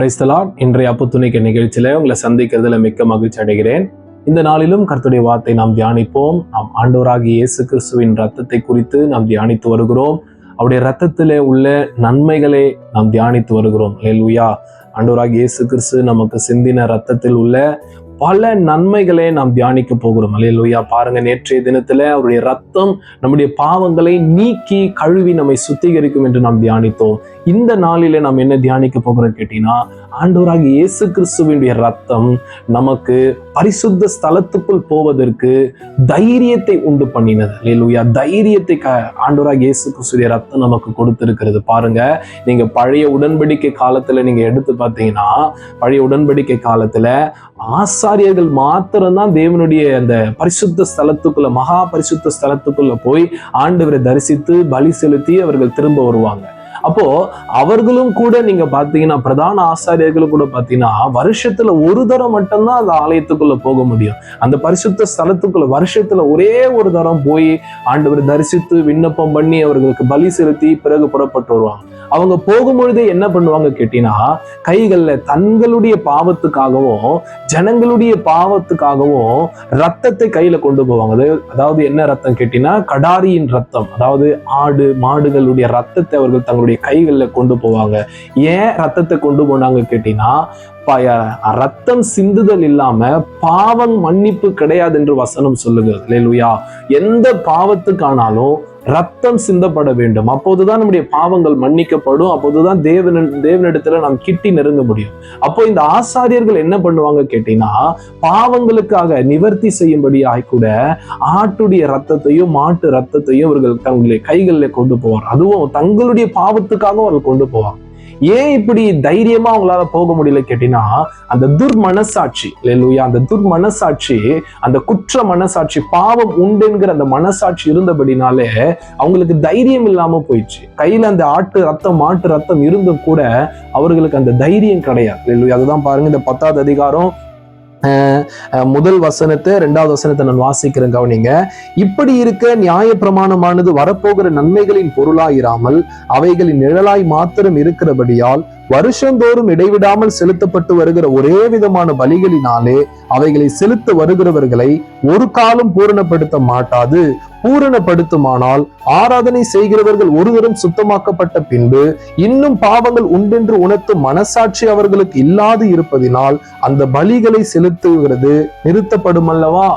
Praise the Lord இன்றைய அப்புத்துணைக்க நிகழ்ச்சியில உங்களை சந்திக்கிறதுல மிக்க மகிழ்ச்சி அடைகிறேன். இந்த நாளிலும் கர்த்துடைய வார்த்தை நாம் தியானிப்போம். நாம் ஆண்டவராகிய இயேசு கிறிஸ்துவின் ரத்தத்தை குறித்து நாம் தியானித்து வருகிறோம். அவருடைய ரத்தத்திலே உள்ள நன்மைகளை நாம் தியானித்து வருகிறோம். லேலுயா ஆண்டவராகிய இயேசு கிறிஸ்து நமக்கு சிந்தின ரத்தத்தில் உள்ள பல நன்மைகளை நாம் தியானிக்க போகிறோம். அலையலுயா பாருங்க நேற்றைய தினத்துல அவருடைய ரத்தம் நம்முடைய பாவங்களை நீக்கி கழுவி நம்மை சுத்திகரிக்கும் என்று நாம் தியானித்தோம். இந்த நாளில நாம் என்ன தியானிக்க போகிறோம் கேட்டீங்கன்னா ஆண்டவராக இயேசு கிறிஸ்துவினுடைய ரத்தம் நமக்கு பரிசுத்த ஸ்தலத்துக்குள் போவதற்கு தைரியத்தை உண்டு பண்ணினது. இல்லையா தைரியத்தை க ஆண்டவராக இயேசு கிறிஸ்துடைய ரத்தம் நமக்கு கொடுத்திருக்கிறது. பாருங்க நீங்க பழைய உடன்படிக்கை காலத்துல நீங்க எடுத்து பார்த்தீங்கன்னா பழைய உடன்படிக்கை காலத்துல ஆசாரியர்கள் மாத்திரம்தான் தேவனுடைய அந்த பரிசுத்த ஸ்தலத்துக்குள்ள மகா பரிசுத்த ஸ்தலத்துக்குள்ள போய் ஆண்டவரை தரிசித்து பலி செலுத்தி அவர்கள் திரும்ப வருவாங்க. அப்போ அவர்களும் கூட நீங்க பாத்தீங்கன்னா பிரதான ஆசாரியர்களும் கூட பாத்தீங்கன்னா வருஷத்துல ஒரு தரம் மட்டும்தான் அந்த ஆலயத்துக்குள்ள போக முடியும். அந்த பரிசுத்த ஸ்தலத்துக்குள்ள வருஷத்துல ஒரே ஒரு தரம் போய் ஆண்டவர் தரிசித்து விண்ணப்பம் பண்ணி அவர்களுக்கு பலி செலுத்தி பிறகு புறப்பட்டு வருவாங்க. அவங்க போகும்பொழுதே என்ன பண்ணுவாங்க கேட்டீங்கன்னா கைகள்ல தங்களுடைய பாவத்துக்காகவும் ஜனங்களுடைய பாவத்துக்காகவும் ரத்தத்தை கையில கொண்டு போவாங்க. அதாவது என்ன ரத்தம் கேட்டினா கடாரியின் ரத்தம். அதாவது ஆடு மாடுகளுடைய ரத்தத்தை அவர்கள் தங்களுடைய கைகளில் கொண்டு போவாங்க. ஏன் ரத்தத்தை கொண்டு போனாங்க கேட்டீங்கன்னா ரத்தம் சிந்துதல் இல்லாம பாவம் மன்னிப்பு கிடையாது என்று வசனம் சொல்லுகிறது. எந்த பாவத்துக்கானாலும் ரத்தம் சிந்தப்பட வேண்டும். அப்போதுதான் நம்முடைய பாவங்கள் மன்னிக்கப்படும். அப்போதுதான் தேவன தேவனிடத்துல நாம் கிட்டி நெருங்க முடியும். அப்போ இந்த ஆசாரியர்கள் என்ன பண்ணுவாங்க கேட்டீங்கன்னா பாவங்களுக்காக நிவர்த்தி செய்யும்படியாய் கூட ஆட்டுடைய ரத்தத்தையும் மாட்டு ரத்தத்தையும் அவர்கள் தங்களுடைய கைகளில் கொண்டு போவார். அதுவும் தங்களுடைய பாவத்துக்காக அவர்கள் கொண்டு போவாங்க ஏன் இப்படி தைரியமா அவங்களால போக முடியல கேட்டீங்கன்னா அந்த துர் மனசாட்சி இல்லையா அந்த துர் மனசாட்சி அந்த குற்ற மனசாட்சி பாவம் உண்டுங்கிற அந்த மனசாட்சி இருந்தபடினாலே அவங்களுக்கு தைரியம் இல்லாம போயிடுச்சு. கையில அந்த ஆட்டு ரத்தம் மாட்டு ரத்தம் இருந்தும் கூட அவர்களுக்கு அந்த தைரியம் கிடையாது. இல்லையா அதுதான் பாருங்க இந்த பத்தாவது அதிகாரம் முதல் வசனத்தை ரெண்டாவது வசனத்தை நான் வாசிக்கிறேன் கவனிங்க. இப்படி இருக்க நியாய பிரமாணமானது வரப்போகிற நன்மைகளின் பொருளாயிராமல் அவைகளின் நிழலாய் மாத்திரம் இருக்கிறபடியால் வருஷந்தோறும் இடைவிடாமல் செலுத்தப்பட்டு வருகிற ஒரே விதமான பலிகளினாலே அவைகளை செலுத்த வருகிறவர்களை ஒரு காலம் பூரணப்படுத்த மாட்டாது. பூரணப்படுத்துமானால் ஆராதனை செய்கிறவர்கள் ஒருவரும் சுத்தமாக்கப்பட்ட பின்பு இன்னும் பாவங்கள் உண்டென்று உணர்த்தும் மனசாட்சி அவர்களுக்கு இல்லாது இருப்பதினால் அந்த பலிகளை செலுத்துகிறது நிறுத்தப்படும் அல்லவா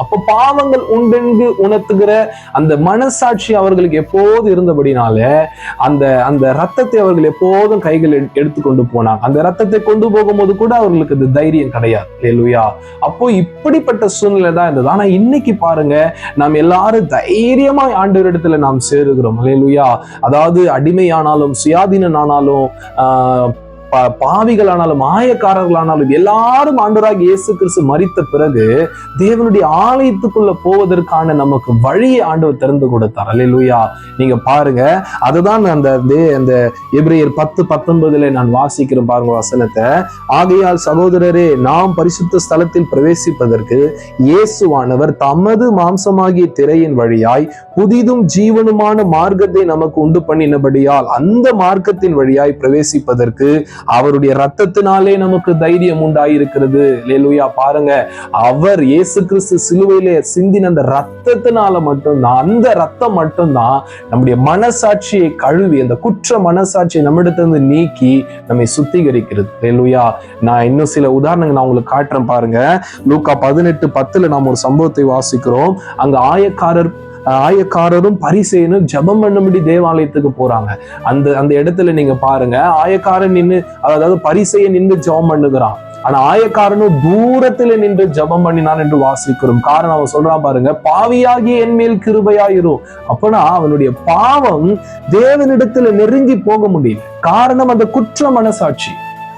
அப்ப பாவங்கள் உண்டென்று உணர்த்துகிற அந்த மனசாட்சி அவர்களுக்கு எப்போது இருந்தபடினால அந்த அந்த ரத்தத்தை அவர்கள் எப்போதும் கைகள் எடுத்துக்கொண்டு போனாங்க அந்த ரத்தத்தை கொண்டு போகும்போது கூட அவர்களுக்கு அந்த தைரியம் கிடையாது. லுயா அப்போ இப்படிப்பட்ட சூழ்நிலை தான் இருந்தது. ஆனா இன்னைக்கு பாருங்க நாம் எல்லாரும் தைரியமா ஆண்டவரிடத்துல நாம் சேருகிறோம். அலையலுயா அதாவது அடிமையானாலும் சுயாதீனனானாலும் ஆஹ் பாவிகளானாலும் மாயக்காரர்களானாலும் எல்லாரும் ஆண்டராக இயேசு கிறிஸ்து மறித்த பிறகு தேவனுடைய ஆலயத்துக்குள்ள போவதற்கான நமக்கு வழியை ஆண்டவர் திறந்து கொடுத்தார். அல்லா நீங்க பாருங்க. அதுதான் அந்த அந்த எப்ரேயர் பத்து பத்தொன்பதுல நான் வாசிக்கிறேன் பாருங்க வசனத்தை. ஆகையால் சகோதரரே நாம் பரிசுத்த ஸ்தலத்தில் பிரவேசிப்பதற்கு இயேசுவானவர் தமது மாம்சமாகிய திரையின் வழியாய் புதிதும் ஜீவனுமான மார்க்கத்தை நமக்கு உண்டு பண்ணினபடியால் அந்த மார்க்கத்தின் வழியாய் பிரவேசிப்பதற்கு அவருடைய ரத்தத்தினாலே நமக்கு தைரியம் உண்டாயிருக்கிறது. லேலுயா பாருங்க அவர் இயேசு கிறிஸ்து சிலுவையிலே சிந்தின அந்த ரத்தத்தினால மட்டும்தான் அந்த ரத்தம் மட்டும்தான் நம்முடைய மனசாட்சியை கழுவி அந்த குற்ற மனசாட்சியை நம்மிடத்திலிருந்து நீக்கி நம்மை சுத்திகரிக்கிறது. லேலுயா நான் இன்னும் சில உதாரணங்கள் நான் உங்களுக்கு காட்டுறேன் பாருங்க. லூக்கா பதினெட்டு பத்துல நாம் ஒரு சம்பவத்தை வாசிக்கிறோம். அங்க ஆயக்காரர் ஆயக்காரரும் பரிசேனும் ஜபம் பண்ணும்படி தேவாலயத்துக்கு போறாங்க. அந்த அந்த இடத்துல நீங்க பாருங்க ஆயக்காரன் நின்று அதாவது பரிசைய நின்று ஜபம் பண்ணுகிறான். ஆனா ஆயக்காரனும் தூரத்துல நின்று ஜபம் பண்ணினான் என்று வாசிக்கிறோம். காரணம் அவன் சொல்றான் பாருங்க பாவியாகி என் மேல் கிருபையாயிரும். அப்பனா அவனுடைய பாவம் தேவனிடத்துல நெருங்கி போக முடியல. காரணம் அந்த குற்ற மனசாட்சி.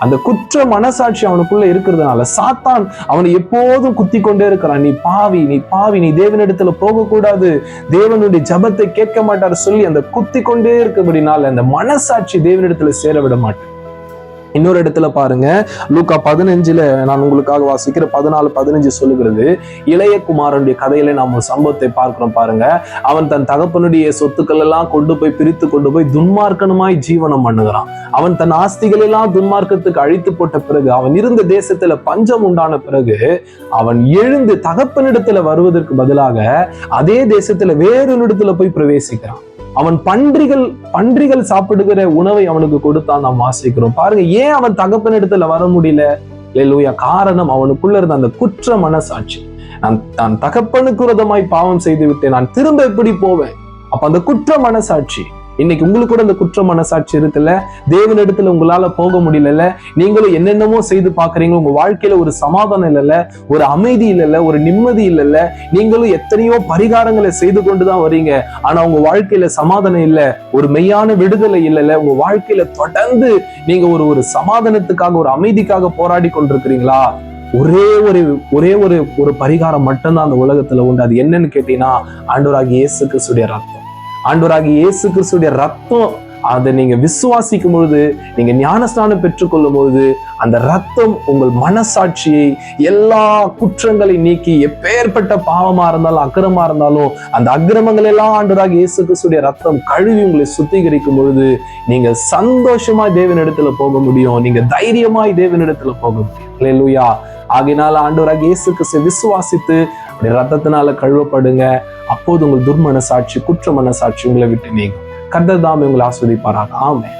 அந்த குற்ற மனசாட்சி அவனுக்குள்ள இருக்கிறதுனால சாத்தான் அவனை எப்போதும் குத்தி கொண்டே இருக்கிறான். நீ பாவி நீ பாவி நீ தேவனிடத்துல போகக்கூடாது. தேவனுடைய ஜபத்தை கேட்க மாட்டார் சொல்லி அந்த குத்தி கொண்டே இருக்கபடினால அந்த மனசாட்சி தேவனிடத்துல சேர விட மாட்டேன். இன்னொரு இடத்துல பாருங்க. லூக்கா பதினஞ்சுல நான் உங்களுக்காக வாசிக்கிற பதினாலு பதினஞ்சு சொல்லுகிறது. இளைய குமாரனுடைய கதையில நாம் ஒரு சம்பவத்தை பார்க்கிறோம் பாருங்க. அவன் தன் தகப்பனுடைய சொத்துக்கள் எல்லாம் கொண்டு போய் பிரித்து கொண்டு போய் துன்மார்க்கனுமாய் ஜீவனம் பண்ணுகிறான். அவன் தன் ஆஸ்திகள் எல்லாம் துன்மார்க்கத்துக்கு அழித்து போட்ட பிறகு அவன் இருந்த தேசத்துல பஞ்சம் உண்டான பிறகு அவன் எழுந்து தகப்பனிடத்துல வருவதற்கு பதிலாக அதே தேசத்துல வேறொரு இடத்துல போய் பிரவேசிக்கிறான். அவன் பன்றிகள் பன்றிகள் சாப்பிடுகிற உணவை அவனுக்கு கொடுத்தான் நாம் வாசிக்கிறோம். பாருங்க ஏன் அவன் தகப்பனிடத்துல வர முடியல? லூயா காரணம் அவனுக்குள்ள இருந்த அந்த குற்ற மனசாட்சி. நான் நான் தகப்பனுக்கு விரதமாய் பாவம் செய்து விட்டேன். நான் திரும்ப எப்படி போவேன்? அப்ப அந்த குற்ற மனசாட்சி. இன்னைக்கு உங்களுக்கு கூட அந்த குற்ற மனசாட்சி இருக்குல்ல? தேவனிடத்துல உங்களால போக முடியல நீங்களும் என்னென்னமோ செய்து பாக்குறீங்க உங்க வாழ்க்கையில ஒரு சமாதானம் இல்லைல்ல ஒரு அமைதி இல்லைல்ல ஒரு நிம்மதி இல்லைல்ல. நீங்களும் எத்தனையோ பரிகாரங்களை செய்து கொண்டுதான் வரீங்க ஆனா உங்க வாழ்க்கையில சமாதானம் இல்ல ஒரு மெய்யான விடுதலை இல்லைல்ல உங்க வாழ்க்கையில தொடர்ந்து நீங்க ஒரு ஒரு சமாதானத்துக்காக ஒரு அமைதிக்காக போராடி கொண்டிருக்கிறீங்களா? ஒரே ஒரு ஒரே ஒரு ஒரு பரிகாரம் மட்டும்தான் அந்த உலகத்துல உண்டு. அது என்னன்னு கேட்டீங்கன்னா ஆண்டவராகிய இயேசு கிறிஸ்துடைய ரத்தம். ஆண்டவராகி இயேசு கிறிஸ்துடைய ரத்தம் அதை நீங்க விசுவாசிக்கும் பொழுது நீங்க ஞானஸ்நானம் பெற்றுக்கொள்ளும் பொழுது அந்த ரத்தம் உங்கள் மனசாட்சியை எல்லா குற்றங்களை நீக்கி எப்பேற்பட்ட பாவமா இருந்தாலும் அக்கிரமா இருந்தாலும் அந்த அக்கிரமங்கள் எல்லாம் ஆண்டராக இயேசு கிறிஸ்துடைய ரத்தம் கழுவி உங்களை சுத்திகரிக்கும் பொழுது நீங்க சந்தோஷமாய் தேவனிடத்துல போக முடியும். நீங்க தைரியமாய் தேவனிடத்துல போக முடியும். லூயா ஆகினால ஆண்டவராக இயேசு கிறிஸ்து விசுவாசித்து அப்படி ரத்தத்தினால கழுவப்படுங்க. அப்போது உங்கள் துர்மனசாட்சி குற்ற மனசாட்சி உங்களை விட்டு நீங்கும். கர்த்தர் தாமே உங்களை ஆஸ்வதிப்பாராக ஆமே